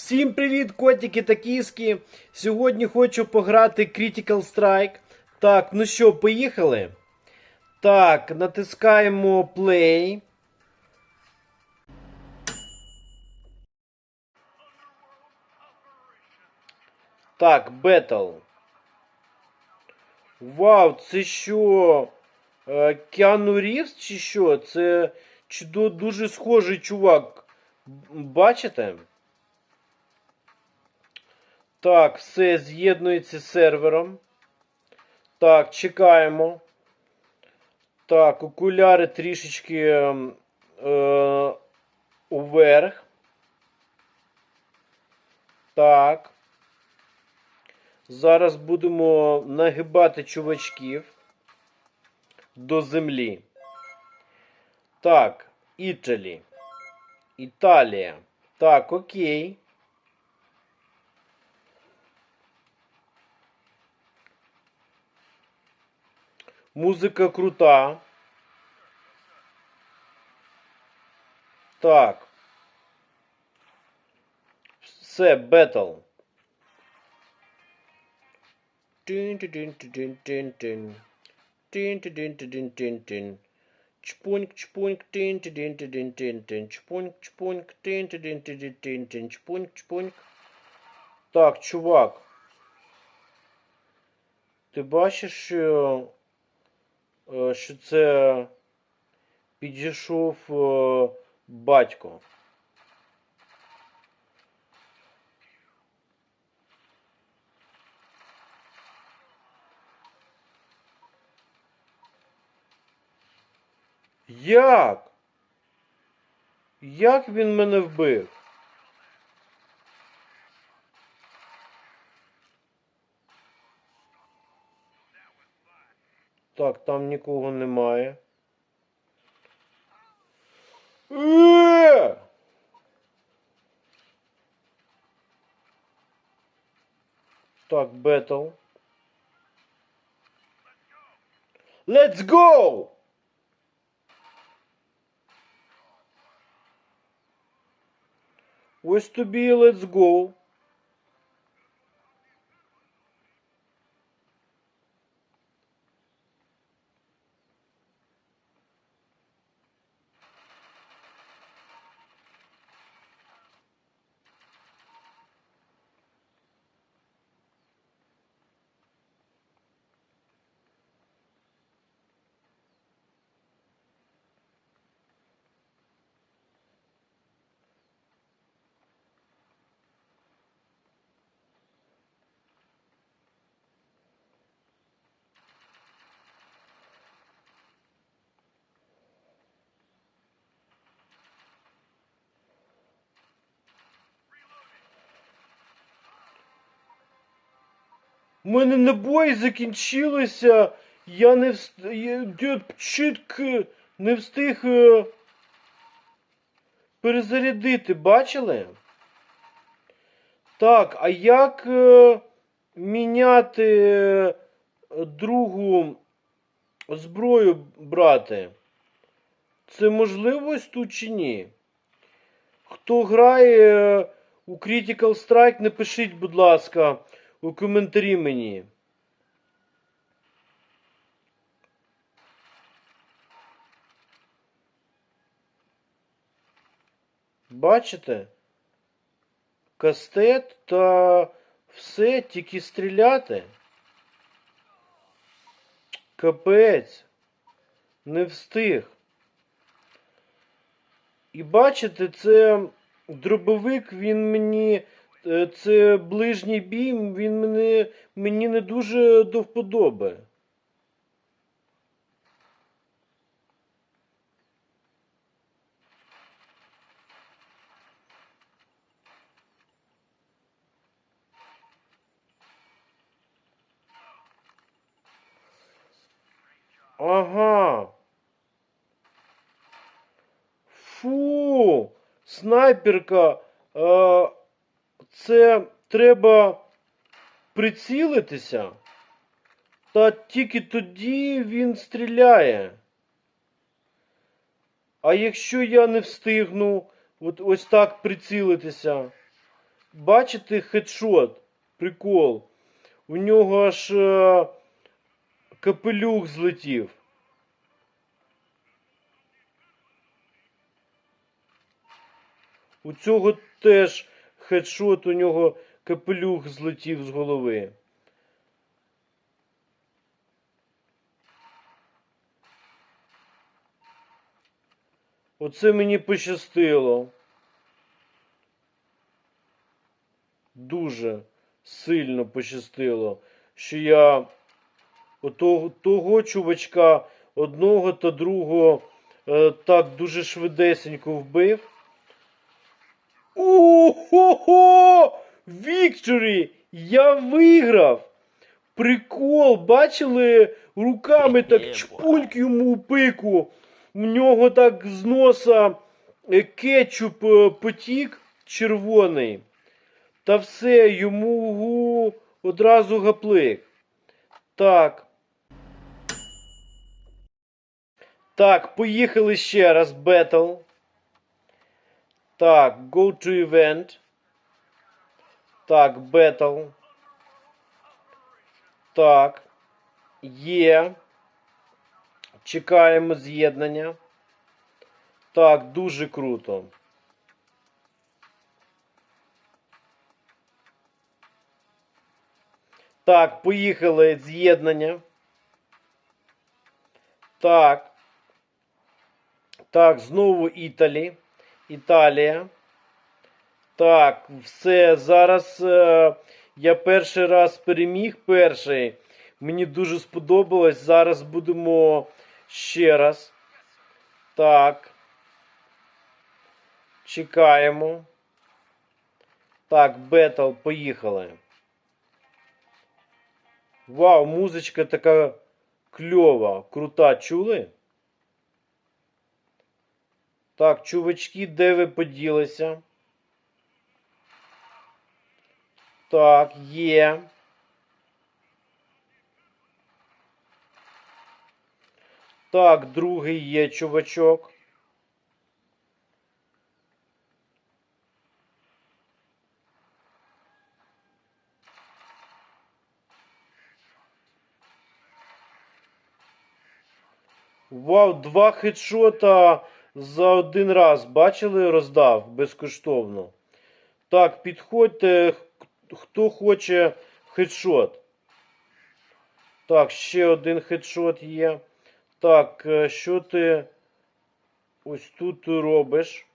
Всім привіт, котики та кіски. Сьогодні хочу пограти Critical Strike. Так, ну що, поїхали? Так, натискаємо play. Так, Battle. Вау, це що? Е, Кіану Рівз чи що? Це дуже схожий чувак. Бачите? Так, все з'єднується з сервером. Так, чекаємо. Так, окуляри трішечки ем, е, уверх. Так. Зараз будемо нагибати чувачків до землі. Так, Італі. Італія. Так, окей. Музика крута. Так. Все, бетл. Тин-тин-тин-тин-тин-тин. Тин-тин-тин-тин-тин-тин. Чпуньк, чпуньк, тин-тин-тин-тин-тин. Чпуньк, чпуньк, тин-тин-тин-тин-тин. Чпуньк, чпуньк. Так, чувак. Ти бачиш, що, е, що це підійшов е, батько. Як? Як він мене вбив? Так, там нікого немає. Е! Так, бетл. Let's go! Ось тобі let's go. У мене набої закінчилися. Я не встиг. Я дід, чітк не встиг е, перезарядити, бачили? Так, а як е, міняти е, другу зброю брати? Це можливо ось тут чи ні? Хто грає у Critical Strike, напишіть, будь ласка, у коментарі мені. Бачите? Кастет та все, тільки стріляти. Капець. Не встиг. І бачите, це дробовик, він мені. Е, Це ближній бій, він мене, мені не дуже до вподоби. Ага. Фу, снайперка. Е, це треба прицілитися. Та тільки тоді він стріляє. А якщо я не встигну от ось так прицілитися, бачите, хедшот. Прикол. У нього аж е, капелюх злетів. У цього теж хедшот, у нього капелюх злетів з голови. Оце мені пощастило. Дуже сильно пощастило, що я отого, того чувачка одного та другого е, так дуже швидесенько вбив. Ого! Вікторі! Я виграв! Прикол, бачили, руками так чпуньк йому в пику. У нього так з носа е, кетчуп е, потік червоний. Та все, йому гу, одразу гаплик. Так. Так, поїхали ще раз. Battle. Так, go to event. Так, battle. Так. Є. Чекаємо з'єднання. Так, дуже круто. Так, поїхали з'єднання. Так. Так, знову Італі. Італія. Так, все. Зараз е, я перший раз переміг перший. Мені дуже сподобалось. Зараз будемо ще раз. Так. Чекаємо. Так, бетл, поїхали. Вау, музичка така кльова, крута, чули? Так, чувачки, де ви поділися? Так, є. Так, другий є чувачок. Вау, два хедшота за один раз. Бачили, роздав безкоштовно. Так, підходьте, хто хоче хедшот. Так, ще один хедшот є. Так, е, що ти ось тут робиш?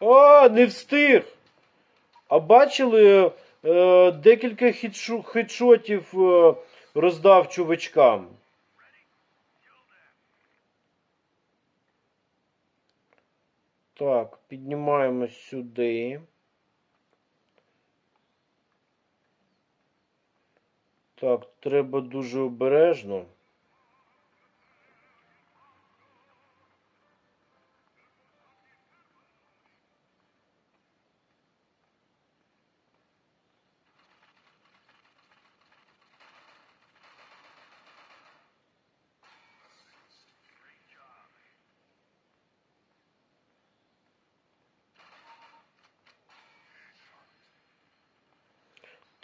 А, не встиг. А бачили, е, декілька хедшу- хедшотів е, роздав чувачкам. Так, піднімаємось сюди. Так, треба дуже обережно.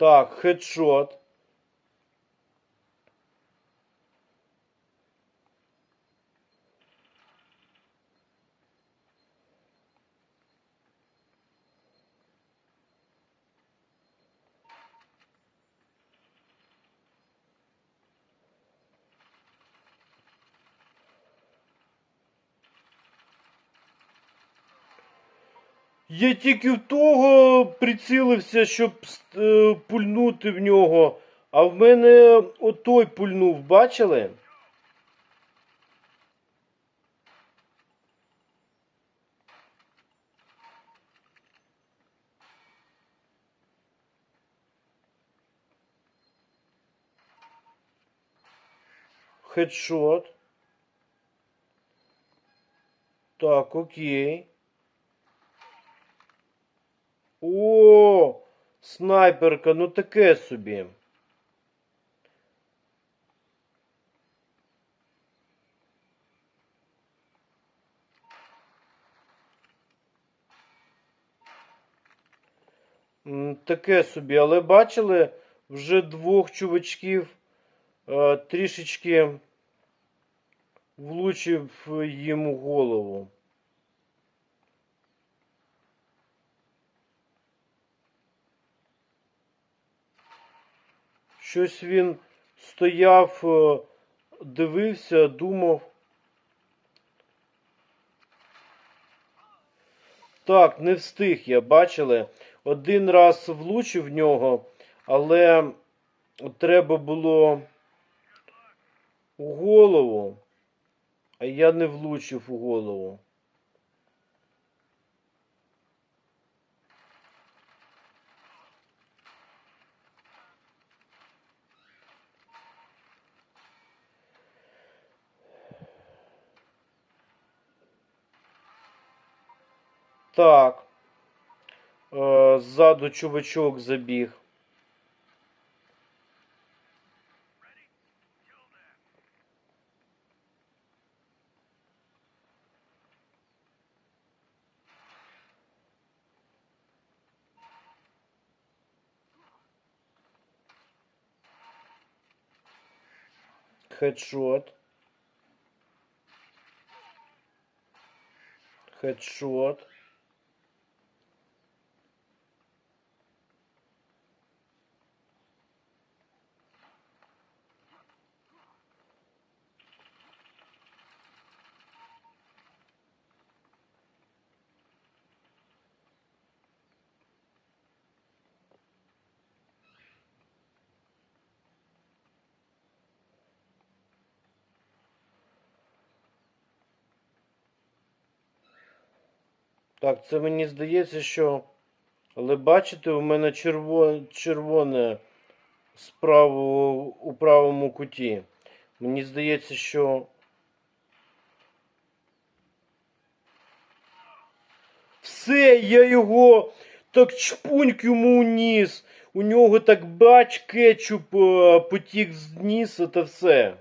Так, хедшот. Я тільки в того прицілився, щоб е, пульнути в нього. А в мене отой пульнув, бачили? Хедшот. Так, окей. О, снайперка, ну таке собі. Таке собі, але бачили вже двох чувачків е, трішечки влучив їм у голову. Щось він стояв, е, дивився, думав. Так, не встиг я, бачили. Один раз влучив в нього, але треба було у голову, а я не влучив у голову. Так. Е, Ззаду чувачок забіг. Хедшот. Хедшот. Так, це мені здається, що. Але бачите, у мене черво... червоне справа у правому куті. Мені здається, що. Все, я його так чпуньк йому у ніс. У нього так бач кетчуп е, потік з ніса та все.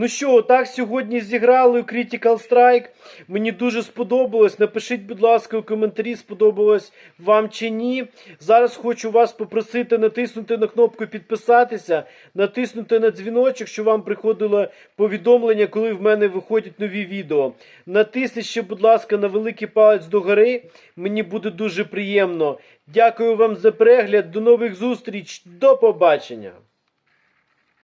Ну що, так сьогодні зіграли Critical Strike. Мені дуже сподобалось. Напишіть, будь ласка, у коментарі, сподобалось вам чи ні. Зараз хочу вас попросити натиснути на кнопку підписатися, натиснути на дзвіночок, щоб вам приходило повідомлення, коли в мене виходять нові відео. Натисніть ще, будь ласка, на великий палець догори. Мені буде дуже приємно. Дякую вам за перегляд. До нових зустріч. До побачення.